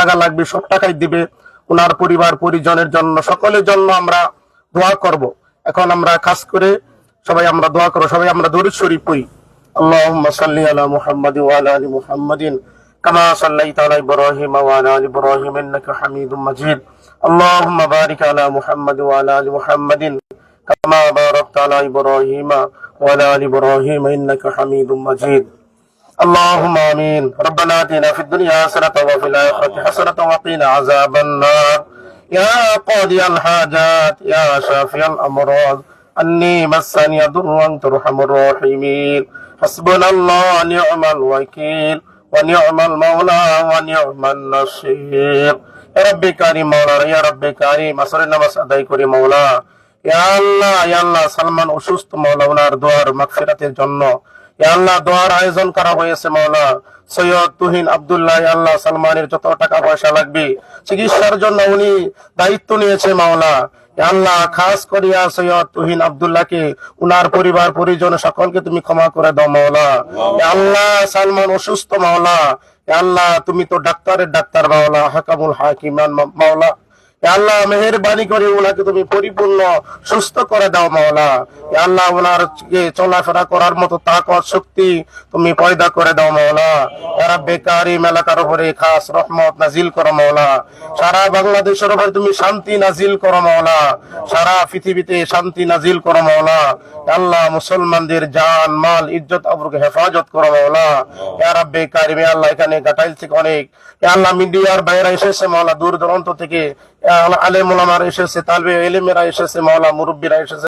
টাকা লাগবে, সব টাকাই দিবে। ওনার পরিবার, পরিজনের জন্য, সকলের জন্য আমরা দোয়া করব। এখন আমরা খাস করে সবাই আমরা দোয়া করো সবাই আমরা দরিদ শরীফ পড়ি। আল্লাহুম্মা সাল্লি আলা মুহাম্মাদি ওয়া আলা আলি মুহাম্মাদিন। কামা সাল্লাইতা আলা ইব্রাহিম ওয়া আলা আলি ইব্রাহিম ইন্নাকা হামিদুম মাজিদ। আল্লাহুম্মা বারিক আলা মুহাম্মাদি ওয়া আলা আলি মুহাম্মাদিন। কামা বারাকতা আলা ইব্রাহিম ওয়া আলা আলি ইব্রাহিম ইন্নাকা হামিদুম মাজিদ। اللهم امين ربنا اتنا في الدنيا حسنه وفي الاخره حسنه وقنا عذاب النار يا قاضي الحاجات يا شافي الامراض اني مسني ضر وانت ارحم الراحمين حسبنا الله ونعم الوكيل ونعم المولى ونعم النصير يا ربي كريم مولا يا ربي كريم আসরের নামাজ আদায় করি মৌলা ইয়া আল্লাহ ইয়া আল্লাহ সালমান অসুস্থ মৌলা ওনার দোয়ার মাগফিরাতের জন্য ইয়া আল্লাহ দোয়ার আয়োজন করা হয়েছে মৌলা সৈয়দ তুহিন আব্দুল্লাহ আল্লাহ সালমানের যত টাকা পয়সা লাগবে, চিকিৎসার জন্য উনি দায়িত্ব নিয়েছে, মাওলা। আল্লাহ, খাস করিয়া সৈয়দ তুহিন আব্দুল্লাহকে, উনার পরিবার, পরিজন সকলকে তুমি ক্ষমা করে দাও, মাওলা। আল্লাহ, সালমান অসুস্থ, মাওলা। আল্লাহ, তুমি তো ডাক্তারের ডাক্তার, মাওলা। হাকামুল হাকিমান মাওলা। আল্লাহ, মেহেরবানি করে ওনাকে তুমি পরিপূর্ণ, সুস্থ করে দাও মাওলা। আল্লাহ ওনার চলাফেরা করার মতো তাকত শক্তি তুমি পয়দা করে দাও মাওলা। এরা বেকারি এলাকার উপরে খাস রহমত নাজিল করো মাওলা। সারা বাংলাদেশের উপরে তুমি শান্তি নাজিল করো মাওলা। সারা পৃথিবীতে শান্তি নাজিল করো মাওলা। আল্লাহ, মুসলমানদের জান, মাল, ইজ্জত আবরুকে হেফাজত করো মাওলা। এরা বেকারি কারিমে আল্লাহ, এখানে গাটাইল থেকে অনেক। আল্লাহ, মিডিয়ার বাইরে এসেছে মাওলা দূর দূরান্ত থেকে আল্লাহ আলেম ওলামারা এসেছে তালবে এলেমেরা এসেছে মাওলা মুরব্বীরা এসেছে।